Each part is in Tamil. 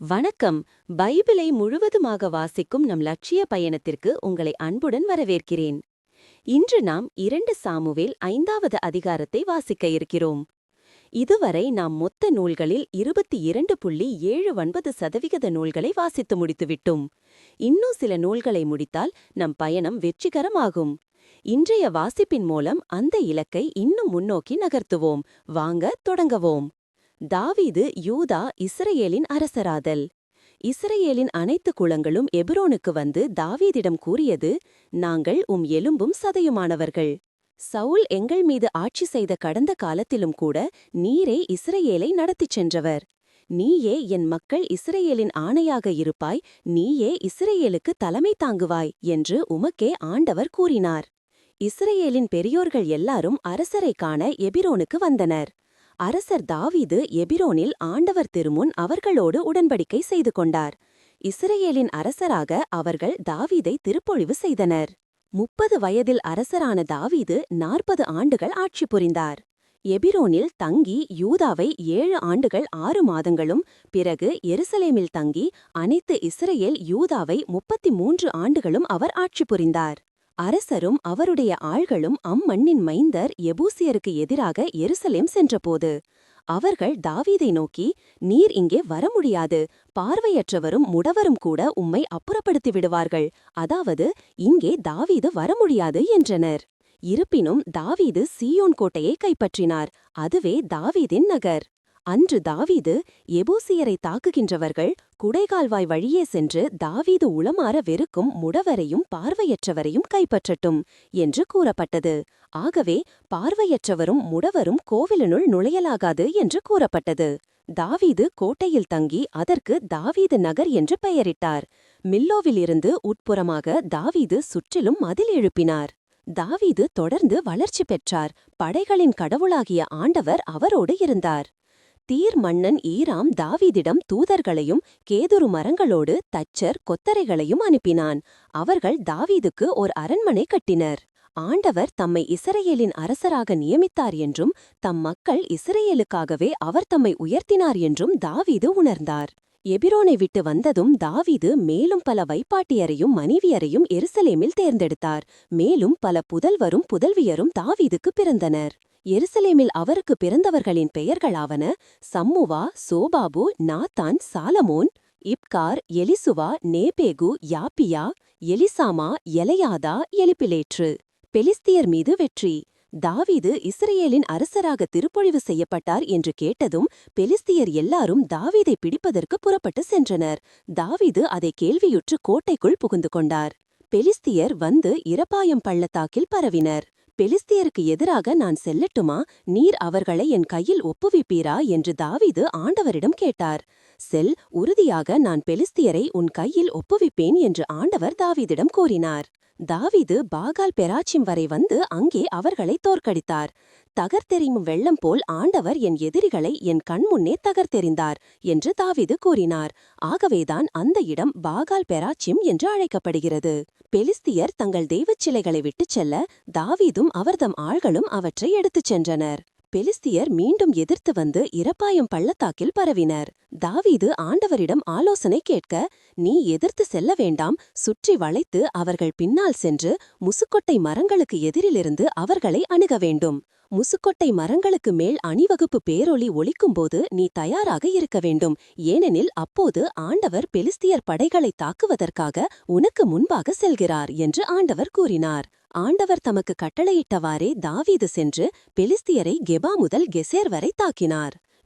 வணக்கம். பைபிளை முழுவதுமாக வாசிக்கும் நம் லட்சிய பயணத்திற்கு உங்களை அன்புடன் வரவேற்கிறேன். இன்று நாம் இரண்டு சாமுவேல் ஐந்தாவது அதிகாரத்தை வாசிக்க இருக்கிறோம். இதுவரை நாம் மொத்த நூல்களில் இருபத்தி இரண்டு புள்ளி ஏழு ஒன்பது சதவிகித நூல்களை வாசித்து முடித்துவிட்டோம். இன்னும் சில நூல்களை முடித்தால் நம் பயணம் வெற்றிகரமாகும். இன்றைய வாசிப்பின் மூலம் அந்த இலக்கை இன்னும் முன்னோக்கி நகர்த்துவோம். வாங்க தொடங்கவோம். தாவீது யூதா இஸ்ரேலின் அரசராதல். இஸ்ரேலின் அனைத்து குளங்களும் எபிரோனுக்கு வந்து தாவீதிடம் கூறியது நாங்கள் உம் எலும்பும் சதையுமானவர்கள். சவுல் எங்கள் மீது ஆட்சி செய்த கடந்த காலத்திலும் கூட நீரே இஸ்ரேலை நடத்திச் சென்றவர். நீயே என் மக்கள் இஸ்ரேலின் ஆணையாக இருப்பாய் நீயே இஸ்ரேலுக்கு தலைமை தாங்குவாய் என்று உமக்கே ஆண்டவர் கூறினார். இஸ்ரேலின் பெரியோர்கள் எல்லாரும் அரசரை காண எபிரோனுக்கு வந்தனர். அரசர் தாவீது எபிரோனில் ஆண்டவர் திருமுன் அவர்களோடு உடன்படிக்கை செய்து கொண்டார். இஸ்ரேலின் அரசராக அவர்கள் தாவீதை திருப்பொழிவு செய்தனர். முப்பது வயதில் அரசரான தாவீது நாற்பது ஆண்டுகள் ஆட்சி புரிந்தார். எபிரோனில் தங்கி யூதாவை ஏழு ஆண்டுகள் ஆறு மாதங்களும் பிறகு எருசலேமில் தங்கி அனைத்து இஸ்ரேல் யூதாவை முப்பத்தி மூன்று ஆண்டுகளும் அவர் ஆட்சி புரிந்தார். அரசரும் அவருடைய ஆள்களும் அம்மண்ணின் மைந்தர் எபூசியருக்கு எதிராக எருசலேம் சென்றபோது அவர்கள் தாவீதை நோக்கி நீர் இங்கே வர முடியாது பார்வையற்றவரும் முடவரும் கூட உம்மை அப்புறப்படுத்தி விடுவார்கள் அதாவது இங்கே தாவீது வர முடியாது என்றனர். இருப்பினும் தாவீது சீயோன் கோட்டையை கைப்பற்றினார். அதுவே தாவீதின் நகர். அன்று தாவீது எபூசியரை தாக்குகின்றவர்கள் குடைகால்வாய் வழியே சென்று தாவீது உளமாற வெறுக்கும் முடவரையும் பார்வையற்றவரையும் கைப்பற்றட்டும் என்று கூறப்பட்டது. ஆகவே பார்வையற்றவரும் முடவரும் கோவிலினுள் நுழையலாகாது என்று கூறப்பட்டது. தாவீது கோட்டையில் தங்கி அதற்கு தாவீது நகர் என்று பெயரிட்டார். மில்லோவிலிருந்து உட்புறமாக தாவீது சுற்றிலும் மதில் எழுப்பினார். தாவீது தொடர்ந்து வளர்ச்சி பெற்றார். படைகளின் கடவுளாகிய ஆண்டவர் அவரோடு இருந்தார். தீர் மன்னன் ஈராம் தாவீதிடம் தூதர்களையும் கேதுரு மரங்களோடு தச்சர் கொத்தரைகளையும் அனுப்பினான். அவர்கள் தாவீதுக்கு ஓர் அரண்மனை கட்டினர். ஆண்டவர் தம்மை இஸ்ரேலின் அரசராக நியமித்தார் என்றும் தம் மக்கள் இஸ்ரேலுக்காகவே அவர் தம்மை உயர்த்தினார் என்றும் தாவீது உணர்ந்தார். எபிரோனை விட்டு வந்ததும் தாவீது மேலும் பல வைப்பாட்டியரையும் மனைவியரையும் எருசலேமில் தேர்ந்தெடுத்தார். மேலும் பல புதல்வரும் புதல்வியரும் தாவீதுக்கு பிறந்தனர். எருசலேமில் அவருக்கு பிறந்தவர்களின் பெயர்களாவன சம்முவா சோபாபு நாத்தான் சாலமோன் இப்கார் எலிசுவா நேபேகு யாப்பியா எலிசாமா எலையாதா எலிப்பிலேற்று. பெலிஸ்தியர் மீது வெற்றி. தாவீது இஸ்ரேலின் அரசராக திருப்பொழிவு செய்யப்பட்டார் என்று கேட்டதும் பெலிஸ்தியர் எல்லாரும் தாவீதை பிடிப்பதற்கு புறப்பட்டு சென்றனர். தாவீது அதை கேள்வியுற்று கோட்டைக்குள் புகுந்து கொண்டார். பெலிஸ்தியர் வந்து இரப்பாயம் பள்ளத்தாக்கில் பரவினர். பெலிஸ்தியருக்கு எதிராக நான் செல்லட்டுமா? நீர் அவர்களை என் கையில் ஒப்புவிப்பீரா? என்று தாவீது ஆண்டவரிடம் கேட்டார். செல் உறுதியாக நான் பெலிஸ்தியரை உன் கையில் ஒப்புவிப்பேன் என்று ஆண்டவர் தாவீதிடம் கூறினார். தாவீது பாகால் பெராச்சிம் வரை வந்து அங்கே அவர்களை தோற்கடித்தார். தகர்த்தெறியும் வெள்ளம் போல் ஆண்டவர் என் எதிரிகளை என் கண்முன்னே தகர்த்தெறிந்தார் என்று தாவிது கூறினார். ஆகவேதான் அந்த இடம் பாகால் பெராச்சிம் என்று அழைக்கப்படுகிறது. பெலிஸ்தியர் தங்கள் தெய்வச் சிலைகளை விட்டுச் செல்ல தாவீதும் அவர்தம் ஆள்களும் அவற்றை எடுத்துச் சென்றனர். பெலிஸ்தியர் மீண்டும் எதிர்த்து வந்து இரப்பாயம் பள்ளத்தாக்கில் பரவினர். தாவீது ஆண்டவரிடம் ஆலோசனை கேட்க நீ எதிர்த்து செல்ல வேண்டாம். சுற்றி வளைத்து அவர்கள் பின்னால் சென்று முசுக்கொட்டை மரங்களுக்கு எதிரிலிருந்து அவர்களை அணுக வேண்டும். முசுக்கொட்டை மரங்களுக்கு மேல் அணிவகுப்பு பேரொளி ஒழிக்கும்போது நீ தயாராக இருக்க வேண்டும். ஏனெனில் அப்போது ஆண்டவர் பெலிஸ்தியர் படைகளை தாக்குவதற்காக உனக்கு முன்பாக செல்கிறார் என்று ஆண்டவர் கூறினார். ஆண்டவர் தமக்கு கட்டளையிட்டவாறே தாவீது சென்று பெலிஸ்தியரை கெபா முதல் கெசேர் வரை தாக்கினார்.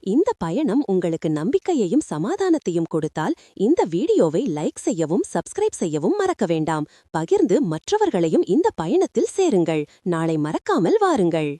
இந்த பயணம் உங்களுக்கு நம்பிக்கையையும் சமாதானத்தையும் கொடுத்தால் இந்த வீடியோவை லைக் செய்யவும் சப்ஸ்கிரைப் செய்யவும் மறக்க வேண்டாம். பகிர்ந்து மற்றவர்களையும் இந்த பயணத்தில் சேருங்கள். நாளை மறக்காமல் வாருங்கள்.